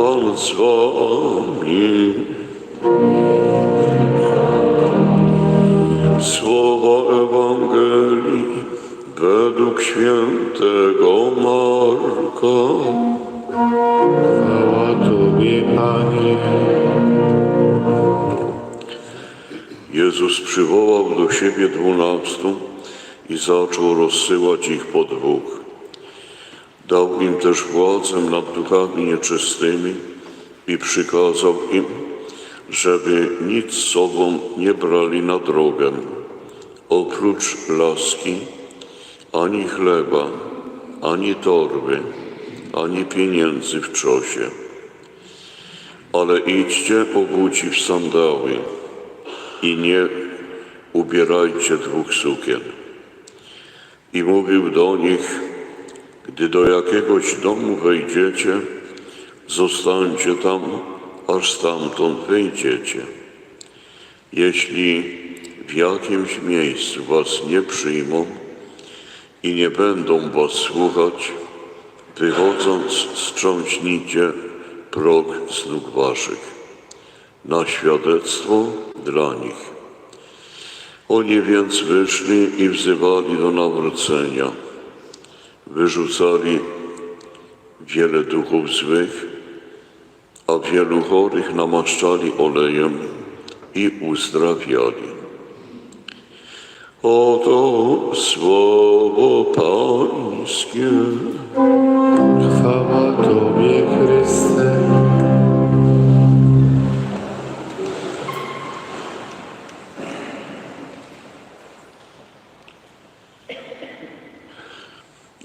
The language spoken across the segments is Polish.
Pan z wami. Słowa Ewangelii według świętego Marka. Chwała Tobie, Panie. Jezus przywołał do siebie dwunastu i zaczął rozsyłać ich po dwóch. Dał im też władzę nad duchami nieczystymi i przykazał im, żeby nic sobą nie brali na drogę, oprócz laski, ani chleba, ani torby, ani pieniędzy w czosie. Ale idźcie obuci w sandały i nie ubierajcie dwóch sukien. I mówił do nich, gdy do jakiegoś domu wejdziecie, zostańcie tam, aż stamtąd wyjdziecie. Jeśli w jakimś miejscu was nie przyjmą i nie będą was słuchać, wychodząc strząśnijcie proch z nóg waszych na świadectwo dla nich. Oni więc wyszli i wzywali do nawrócenia. Wyrzucali wiele duchów złych, a wielu chorych namaszczali olejem i uzdrawiali. Oto słowo Pańskie. Chwała Tobie, Chryste.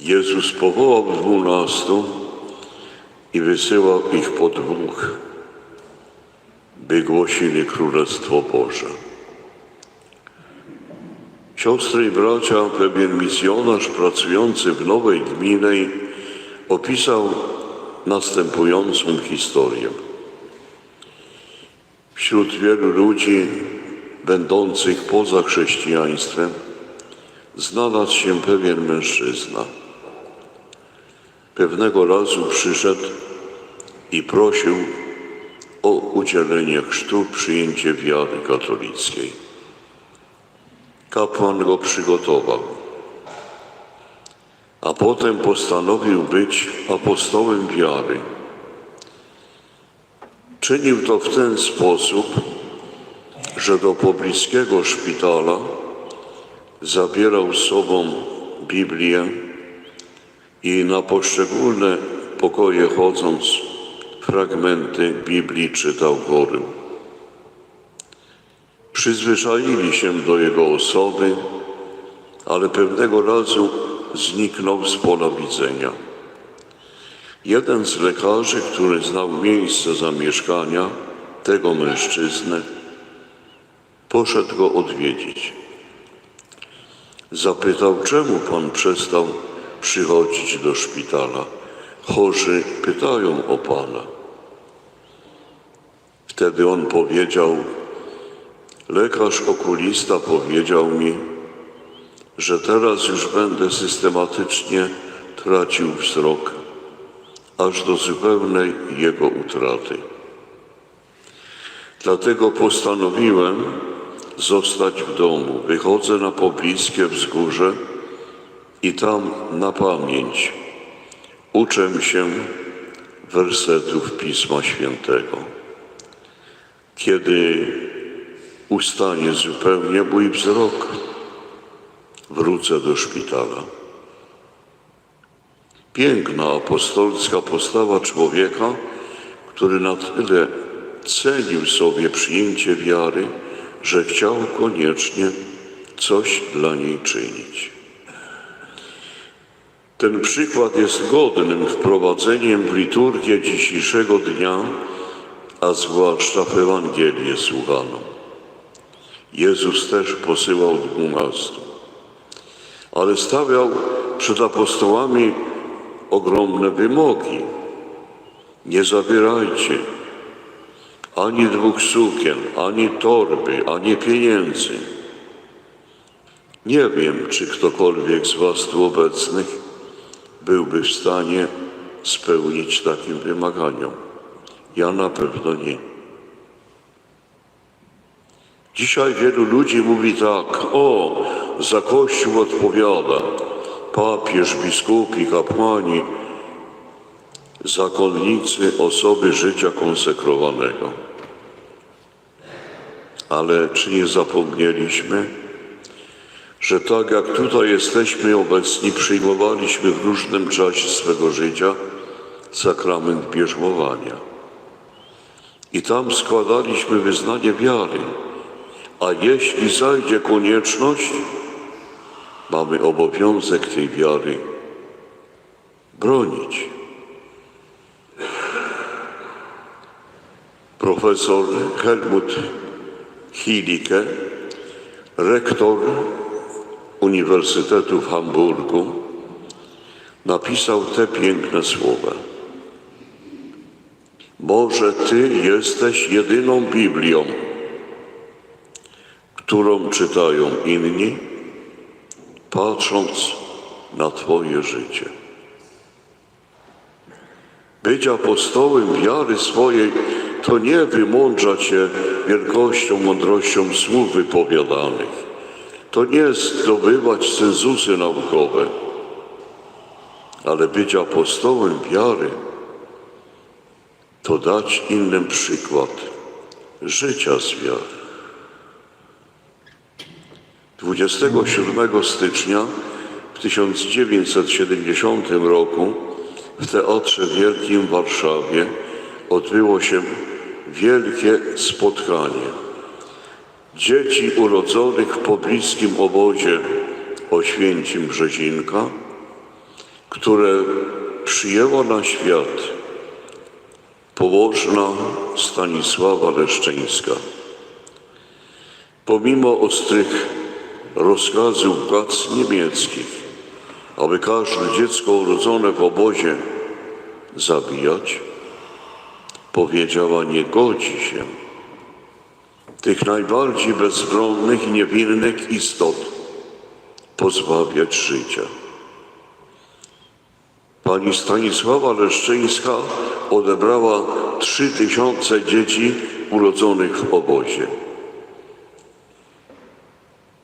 Jezus powołał dwunastu i wysyłał ich po dwóch, by głosili Królestwo Boże. Siostry i bracia, pewien misjonarz pracujący w Nowej Gminej opisał następującą historię. Wśród wielu ludzi będących poza chrześcijaństwem znalazł się pewien mężczyzna. Pewnego razu przyszedł i prosił o udzielenie chrztu, przyjęcie wiary katolickiej. Kapłan go przygotował, a potem postanowił być apostołem wiary. Czynił to w ten sposób, że do pobliskiego szpitala zabierał sobą Biblię i na poszczególne pokoje chodząc fragmenty Biblii czytał chorym. Przyzwyczaili się do jego osoby, ale pewnego razu zniknął z pola widzenia. Jeden z lekarzy, który znał miejsce zamieszkania tego mężczyzny, poszedł go odwiedzić. Zapytał, czemu pan przestał przychodzić do szpitala. Chorzy pytają o pana. Wtedy on powiedział, lekarz okulista powiedział mi, że teraz już będę systematycznie tracił wzrok, aż do zupełnej jego utraty. Dlatego postanowiłem zostać w domu. Wychodzę na pobliskie wzgórze i tam na pamięć uczę się wersetów Pisma Świętego. Kiedy ustanie zupełnie mój wzrok, wrócę do szpitala. Piękna apostolska postawa człowieka, który na tyle cenił sobie przyjęcie wiary, że chciał koniecznie coś dla niej czynić. Ten przykład jest godnym wprowadzeniem w liturgię dzisiejszego dnia, a zwłaszcza w Ewangelię słuchaną. Jezus też posyłał dwunastu, ale stawiał przed apostołami ogromne wymogi. Nie zabierajcie ani dwóch sukien, ani torby, ani pieniędzy. Nie wiem, czy ktokolwiek z Was tu obecnych byłby w stanie spełnić takim wymaganiom. Ja na pewno nie. Dzisiaj wielu ludzi mówi tak, o, za Kościół odpowiada papież, biskupi, kapłani, zakonnicy, osoby życia konsekrowanego. Ale czy nie zapomnieliśmy, że tak jak tutaj jesteśmy obecni, przyjmowaliśmy w różnym czasie swego życia sakrament bierzmowania. I tam składaliśmy wyznanie wiary. A jeśli zajdzie konieczność, mamy obowiązek tej wiary bronić. Profesor Helmut Hilicke, rektor Uniwersytetu w Hamburgu, napisał te piękne słowa. Może Ty jesteś jedyną Biblią, którą czytają inni, patrząc na Twoje życie. Być apostołem wiary swojej to nie wymądrzać się wielkością, mądrością słów wypowiadanych. To nie zdobywać cenzusy naukowe, ale być apostołem wiary to dać innym przykład życia z wiary. 27 stycznia w 1970 roku w Teatrze Wielkim w Warszawie odbyło się wielkie spotkanie. Dzieci urodzonych w pobliskim obozie Oświęcim Brzezinka, które przyjęła na świat położna Stanisława Leszczyńska. Pomimo ostrych rozkazów władz niemieckich, aby każde dziecko urodzone w obozie zabijać, powiedziała nie godzi się tych najbardziej bezbronnych i niewinnych istot pozbawiać życia. Pani Stanisława Leszczyńska odebrała trzy tysiące dzieci urodzonych w obozie.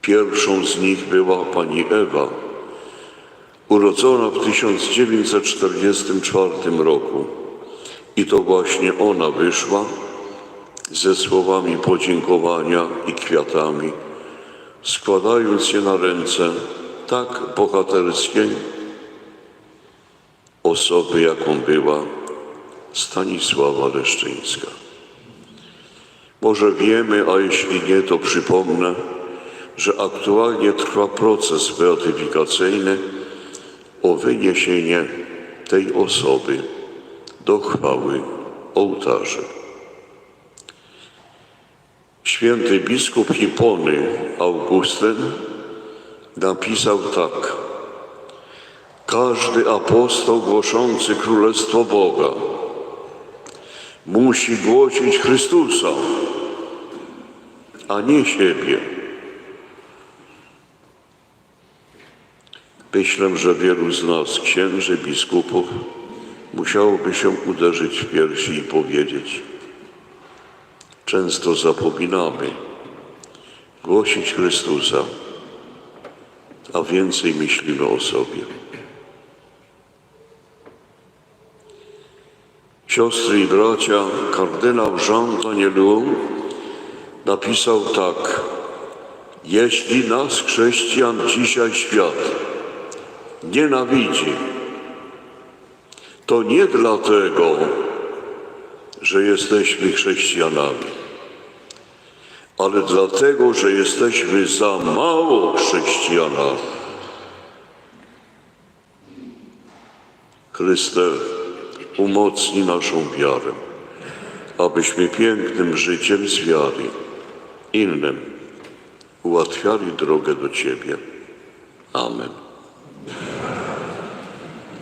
Pierwszą z nich była pani Ewa, urodzona w 1944 roku. I to właśnie ona wyszła ze słowami podziękowania i kwiatami, składając je na ręce tak bohaterskiej osoby, jaką była Stanisława Leszczyńska. Może wiemy, a jeśli nie, to przypomnę, że aktualnie trwa proces beatyfikacyjny o wyniesienie tej osoby do chwały ołtarza. Święty biskup Hipony Augustyn napisał tak. Każdy apostoł głoszący Królestwo Boga musi głosić Chrystusa, a nie siebie. Myślę, że wielu z nas, księży, biskupów, musiałoby się uderzyć w piersi i powiedzieć: Często zapominamy głosić Chrystusa, a więcej myślimy o sobie. Siostry i bracia, kardynał Jean Danielu napisał tak: Jeśli nas, chrześcijan, dzisiaj świat nienawidzi, to nie dlatego, że jesteśmy chrześcijanami, ale dlatego, że jesteśmy za mało chrześcijanami. Chryste, umocni naszą wiarę, abyśmy pięknym życiem z wiary innym ułatwiali drogę do Ciebie. Amen.